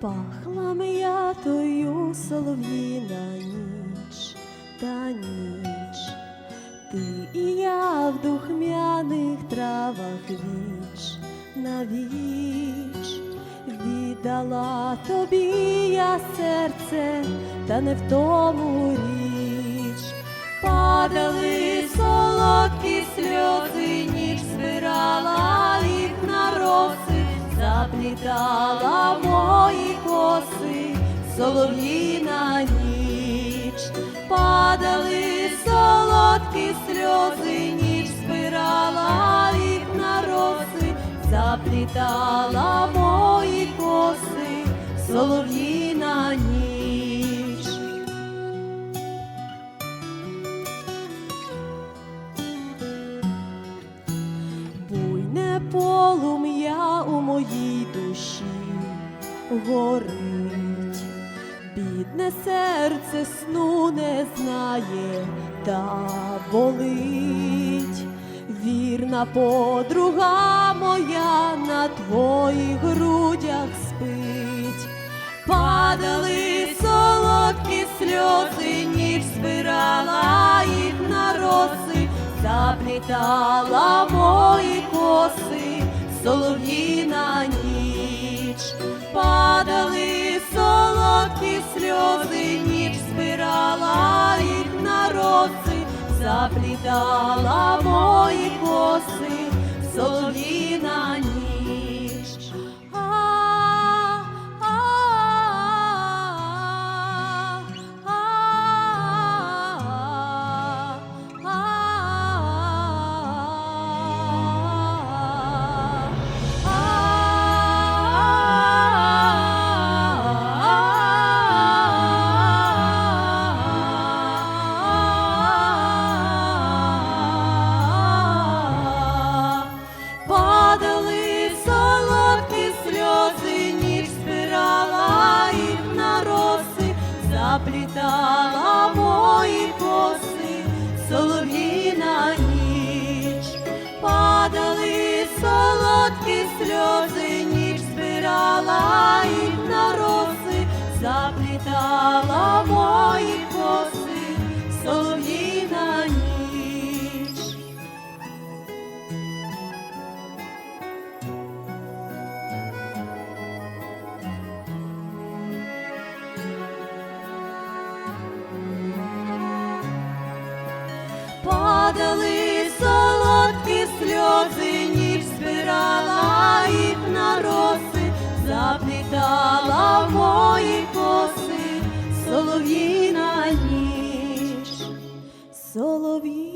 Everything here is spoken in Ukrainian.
Пахла м'ятою солов'їна ніч та ніч, ти і я в духмяних травах віч на віч, віддала тобі я серце, та не в тому річ, падали солодкі сльози, ніч збирала їх на роси, заплітала солов'їна ніч, падали солодкі сльози, ніч збирала їх на роси, заплітала мої коси, солов'їна ніч. Буйне полум'я у моїй душі горить, бідне серце сну не знає та болить. Вірна подруга моя на твоїх грудях спить, падали солодкі сльози, ніч збирала їх на роси, заплітала мої коси, солов'їна ніч, солодкі ніч збирала їх на роси, заплітала мої коси, солов'їна солодкі сльози, ніч збирала їх на роси, заплітала мої коси, солов'їна ніч. Падали солодкі сльози, ніч збирала їх на роси, заплітала в мої коси, солов'їна ніч, солов'їна.